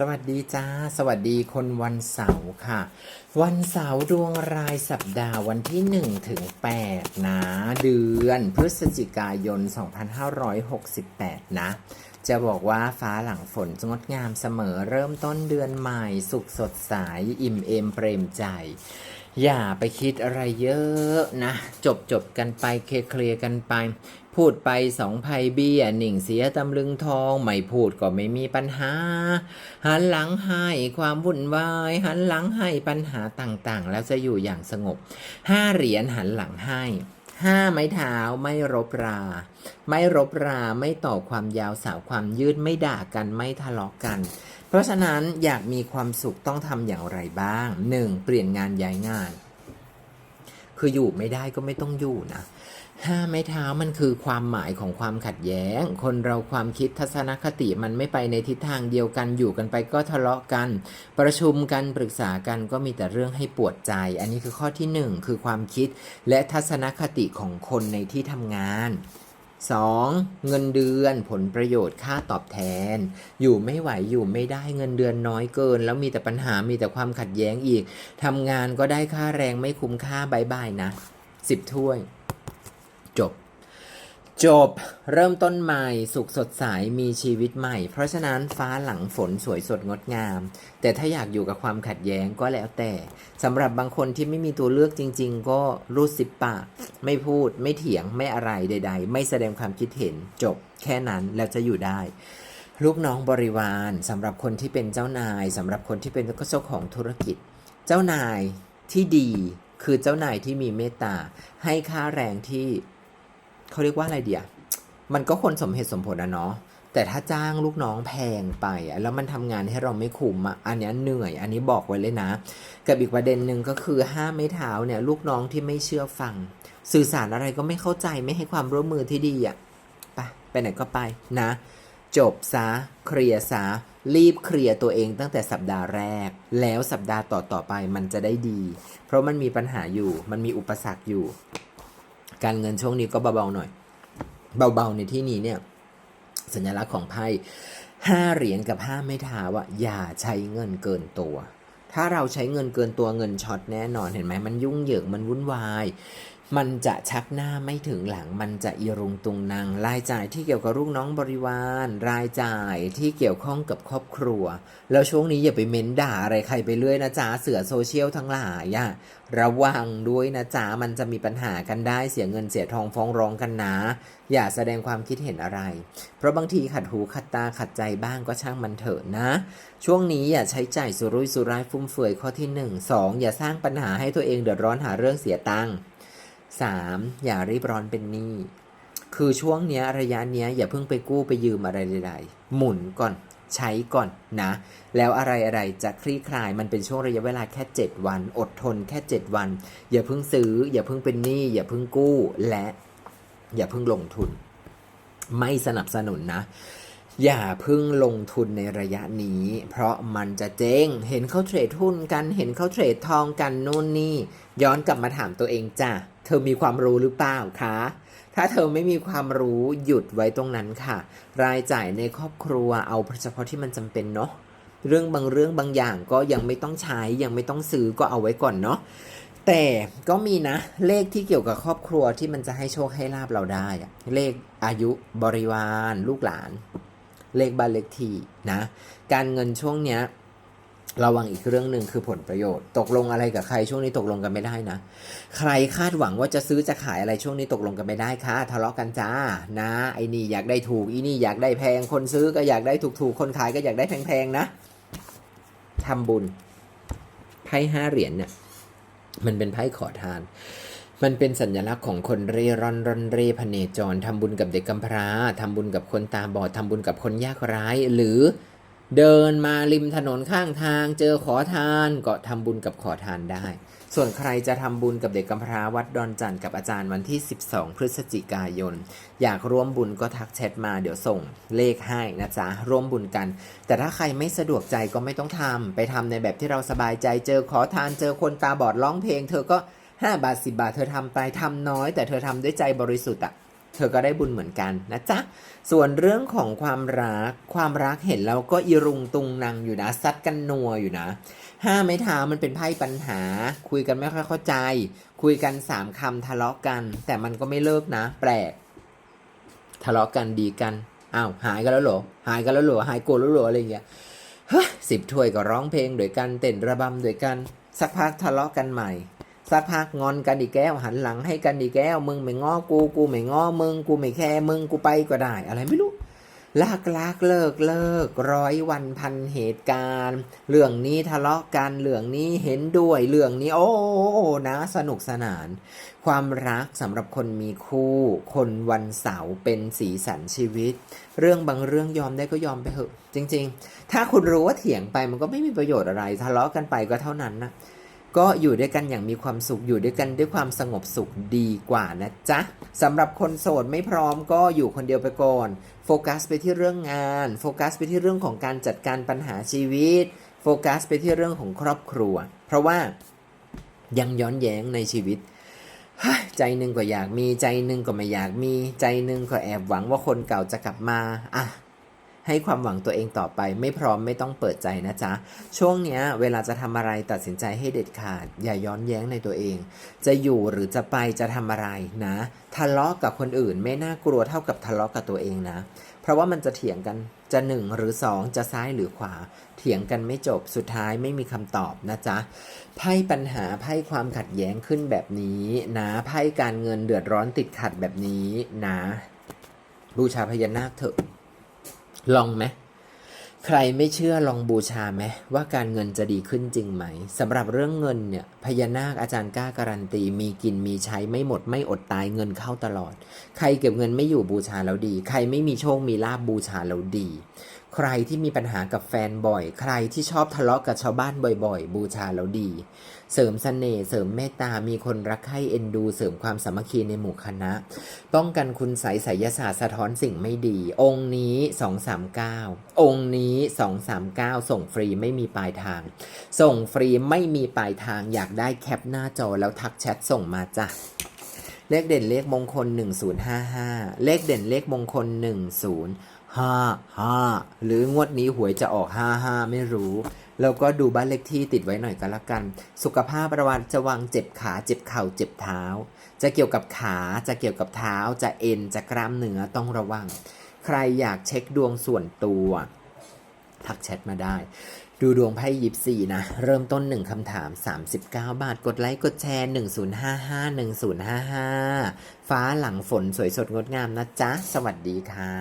สวัสดีจ้า สวัสดีคนวันเสาร์ค่ะ วันเสาร์ดวงรายสัปดาห์วันที่ 1 ถึง 8 นะ เดือนพฤศจิกายน 2568 นะ จะบอกว่าฟ้าหลังฝนงดงามเสมอเริ่มต้นเดือนใหม่ สุขสดใสอิ่มเอมเปรมใจ อย่าไปคิดอะไรเยอะนะ จบจบกันไปเคลียร์เคลียร์กันไป พูดไปสองภัยเบี้ยหนิ่งเสียตำลึงทอง ไม่พูดก็ไม่มีปัญหา หันหลังให้ความวุ่นวาย หันหลังให้ปัญหาต่างๆ แล้วจะอยู่อย่างสงบห้าเหรียญหันหลังให้ห้าไม้เท้าไม่รบรา ไม่รบราไม่ต่อความยาวสาวความยืดไม่ด่ากันไม่ทะเลาะกัน เพราะฉะนั้นอยากมีความสุขต้องทำอย่างไรบ้าง 1. เปลี่ยนงานย้ายงาน คืออยู่ไม่ได้ก็ไม่ต้องอยู่นะ ห้าไม้เท้ามันคือความหมายของความขัดแย้ง คนเราความคิดทัศนคติมันไม่ไปในทิศทางเดียวกันอยู่กันไปก็ทะเลาะกัน ประชุมกันปรึกษากันก็มีแต่เรื่องให้ปวดใจ อันนี้คือข้อที่หนึ่งคือความคิดและทัศนคติของคนในที่ทำงาน 2. เงินเดือนผลประโยชน์ค่าตอบแทน อยู่ไม่ไหวอยู่ไม่ได้เงินเดือนน้อยเกิน แล้วมีแต่ปัญหามีแต่ความขัดแย้งอีกทำงานก็ได้ค่าแรงไม่คุ้มค่าบายบายนะสิบถ้วย จบ จบเริ่มต้นใหม่สุขสดใสมีชีวิตใหม่ เพราะฉะนั้นฟ้าหลังฝนสวยสดงดงาม แต่ถ้าอยากอยู่กับความขัดแย้งก็แล้วแต่สำหรับบางคนที่ไม่มีตัวเลือกจริง ๆ ก็รูดสิบปากไม่พูดไม่เถียงไม่อะไรใด ๆ ไม่แสดงความคิดเห็น จบแค่นั้นแล้วจะอยู่ได้ลูกน้องบริวารสำหรับคนที่เป็นเจ้านายสำหรับคนที่เป็นเจ้าของธุรกิจ เจ้านายที่ดีคือเจ้านายที่มีเมตตาให้ค่าแรงที่ เขาเรียกว่าอะไรเดียมันก็คนสมเหตุสมผลนะเนาะแต่ถ้าจ้างลูกน้องแพงไปอะแล้วมันทำงานให้เราไม่คุ้มอะอันนี้เหนื่อย อันนี้บอกไว้เลยนะ กับอีกประเด็นหนึ่งก็คือห้ามไม่เท้าเนี่ยลูกน้องที่ไม่เชื่อฟัง สื่อสารอะไรก็ไม่เข้าใจไม่ให้ความร่วมมือที่ดีอะไปไปไหนก็ไปนะ จบซะเคลียร์ซะรีบเคลียร์ตัวเองตั้งแต่สัปดาห์แรก แล้วสัปดาห์ต่อๆไปมันจะได้ดี เพราะมันมีปัญหาอยู่ มันมีอุปสรรคอยู่ การเงินช่วงนี้ก็เบาๆหน่อย เบาๆในที่นี้เนี่ย สัญลักษณ์ของไพ่ห้าเหรียญกับห้าไม้ท้าอะอย่าใช้เงินเกินตัว ถ้าเราใช้เงินเกินตัวเงินช็อตแน่นอนเห็นไหมมันยุ่งเหยิงมันวุ่นวาย มันจะชักหน้าไม่ถึงหลัง มันจะอีรุงตุงนางรายจ่ายที่เกี่ยวกับลูกน้องบริวาร รายจ่ายที่เกี่ยวข้องกับครอบครัว แล้วช่วงนี้อย่าไปเม้นด่าอะไรใครไปเรื่อยนะจ๊ะเสือโซเชียลทั้งหลายอะระวังด้วยนะจ๊ะมันจะมีปัญหากันได้เสียเงินเสียทองฟ้องร้องกันนะอย่าแสดงความคิดเห็นอะไร เพราะบางทีขัดหูขัดตาขัดใจบ้างก็ช่างมันเถอะนะ ช่วงนี้อย่าใช้จ่ายสุรุ่ยสุร่ายฟุ่มเฟือยข้อที่หนึ่งสองอย่าสร้างปัญหาให้ตัวเองเดือดร้อนหาเรื่องเสียตังค์ สามอย่ารีบร้อนเป็นหนี้ คือช่วงเนี้ยระยะเนี้ยอย่าเพิ่งไปกู้ไปยืมอะไรใดๆหมุนก่อนใช้ก่อนนะ แล้วอะไรอะไรจะคลี่คลายมันเป็นช่วงระยะเวลาแค่ 7 วัน อดทนแค่ 7 วัน อย่าเพิ่งซื้อ อย่าเพิ่งเป็นหนี้อย่าเพิ่งกู้และอย่าเพิ่งลงทุน ไม่สนับสนุนนะ อย่าเพิ่งลงทุนในระยะนี้ เพราะมันจะเจ๊งเห็นเขาเทรดหุ้นกัน เห็นเขาเทรดทองกันนู่นนี่ ย้อนกลับมาถามตัวเองจ้ะ เธอมีความรู้หรือเปล่าคะ ถ้าเธอไม่มีความรู้หยุดไว้ตรงนั้นค่ะ รายจ่ายในครอบครัวเอาเฉพาะที่มันจำเป็นเนาะ เรื่องบางเรื่องบางอย่างก็ยังไม่ต้องใช้ยังไม่ต้องซื้อก็เอาไว้ก่อนเนาะ แต่ก็มีนะเลขที่เกี่ยวกับครอบครัวที่มันจะให้โชคให้ลาบเราได้ เลขอายุบริวาร ลูกหลาน เลขบ้านเลขที่นะ การเงินช่วงเนี้ย ระวังอีกเรื่องหนึ่งคือผลประโยชน์ ตกลงอะไรกับใครช่วงนี้ตกลงกันไม่ได้นะ ใครคาดหวังว่าจะซื้อจะขายอะไรช่วงนี้ตกลงกันไม่ได้ค่ะทะเลาะกันจ้านะไอ้นี่อยากได้ถูกอีนี่อยากได้แพงคนซื้อก็อยากได้ถูกถูกๆคนขายก็อยากได้แพงๆนะทำบุญไพ่ห้าเหรียญเนี่ยมันเป็นไพ่ขอทานมันเป็นสัญลักษณ์ของคนเร่ร่อนร่อนเร่พเนจรทำบุญกับเด็กกำพร้าทำบุญกับคนตาบอดทำบุญกับคนยากไร้หรือ เดินมาริมถนนข้างทาง เจอขอทานก็ทำบุญกับขอทานได้ ส่วนใครจะทำบุญกับเด็กกำพร้าวัดดอนจันทร์กับอาจารย์วันที่ 12 พฤศจิกายน อยากร่วมบุญก็ทักแชทมาเดี๋ยวส่งเลขให้นะจ๊ะร่วมบุญกัน แต่ถ้าใครไม่สะดวกใจก็ไม่ต้องทำไปทำในแบบที่เราสบายใจเจอขอทานเจอคนตาบอดร้องเพลง เธอก็ 5 บาท 10 บาทเธอทำไปทำน้อย แต่เธอทำด้วยใจบริสุทธิ์อะ เธอก็ได้บุญเหมือนกันนะจ๊ะ ส่วนเรื่องของความรัก ความรักเห็นแล้วก็อีรุงตุงนางอยู่นะซัดกันนัวอยู่นะห้าไม้เท้ามันเป็นไพ่ปัญหา คุยกันไม่ค่อยเข้าใจ คุยกันสามคำทะเลาะกัน แต่มันก็ไม่เลิกนะ แปลก ทะเลาะกันดีกันอ้าวหายกันแล้วหรอหายกันแล้วหรอหายโกรธแล้วหรออะไรอย่างเงี้ยเฮ้ยสิบถ้วยก็ร้องเพลงด้วยกันเต้นระบำด้วยกัน สักพักทะเลาะกันใหม่ สักพักงอนกันอีกแก้วหันหลังให้กันอีกแก้ว มึงไม่ง้อกูกูไม่ง้อมึง กูไม่แคร์มึงกูไปก็ได้ อะไรไม่รู้ลากลากเลิกเลิกร้อยวันพันเหตุการณ์ เรื่องนี้ทะเลาะกันเรื่องนี้เห็นด้วยเรื่องนี้ โอ้นะสนุกสนาน ความรักสำหรับคนมีคู่ คนวันเสาร์เป็นสีสันชีวิต เรื่องบางเรื่องยอมได้ก็ยอมไปเถอะ จริง ๆ ถ้าคุณรู้ว่าเถียงไปมันก็ไม่มีประโยชน์อะไร ทะเลาะกันไปก็เท่านั้นนะ ก็อยู่ด้วยกันอย่างมีความสุขอยู่ด้วยกันด้วยความสงบสุขดีกว่านะจ๊ะสำหรับคนโสดไม่พร้อมก็อยู่คนเดียวไปก่อน โฟกัสไปที่เรื่องงาน โฟกัสไปที่เรื่องของการจัดการปัญหาชีวิต โฟกัสไปที่เรื่องของครอบครัว เพราะว่ายังย้อนแย้งในชีวิตใจหนึ่งก็อยากมีใจหนึ่งก็ไม่อยากมีใจหนึ่งก็แอบหวังว่าคนเก่าจะกลับมาอะ ให้ความหวังตัวเองต่อไป ไม่พร้อมไม่ต้องเปิดใจนะจ๊ะ ช่วงเนี้ยเวลาจะทำอะไรตัดสินใจให้เด็ดขาด อย่าย้อนแย้งในตัวเอง จะอยู่หรือจะไปจะทำอะไรนะ ทะเลาะกับคนอื่นไม่น่ากลัวเท่ากับทะเลาะกับตัวเองนะ เพราะว่ามันจะเถียงกันจะหนึ่งหรือสองจะซ้ายหรือขวา เถียงกันไม่จบสุดท้ายไม่มีคำตอบนะจ๊ะไพ่ปัญหาไพ่ความขัดแย้งขึ้นแบบนี้นะไพ่การเงินเดือดร้อนติดขัดแบบนี้นะ บูชาพญานาคเถอะ ลองไหมใครไม่เชื่อลองบูชาไหมว่าการเงินจะดีขึ้นจริงไหมสำหรับเรื่องเงินเนี่ยพญานาคอาจารย์กล้าการันตีมีกินมีใช้ไม่หมดไม่อดตายเงินเข้าตลอด ใครเก็บเงินไม่อยู่บูชาแล้วดี ใครไม่มีโชคมีลาบบูชาแล้วดี ใครที่มีปัญหากับแฟนบ่อย ใครที่ชอบทะเลาะกับชาวบ้านบ่อย ๆ บูชาแล้วดี เสริมเสน่ห์เสริมเมตตา มีคนรักใคร่เอ็นดู เสริมความสามัคคีในหมู่คณะ ป้องกันคุณใสยไสยศาสตร์สะท้อนสิ่งไม่ดี องค์นี้ 239 องค์นี้ 239 ส่งฟรีไม่มีปลายทาง ส่งฟรีไม่มีปลายทางอยากได้แคปหน้าจอแล้วทักแชทส่งมาจ้ะเลขเด่นเลขมงคล 1055 เลขเด่นเลขมงคล 10 หรืองวดนี้หวยจะออก55ไม่รู้ แล้วก็ดูบ้านเลขที่ติดไว้หน่อยก็แล้วกัน สุขภาพประวัติจะวางเจ็บขาเจ็บเข่าเจ็บเท้า จะเกี่ยวกับขาจะเกี่ยวกับเท้า จะเอ็นจะกล้ามเนื้อต้องระวัง ใครอยากเช็คดวงส่วนตัวทักแชทมาได้ ดูดวงไพ่ยิปซีนะ เริ่มต้น1คำถาม 39 บาท กดไลค์ กดแชร์ 1055 1055 ฟ้าหลังฝนสวยสดงดงามนะจ๊ะ สวัสดีค่ะ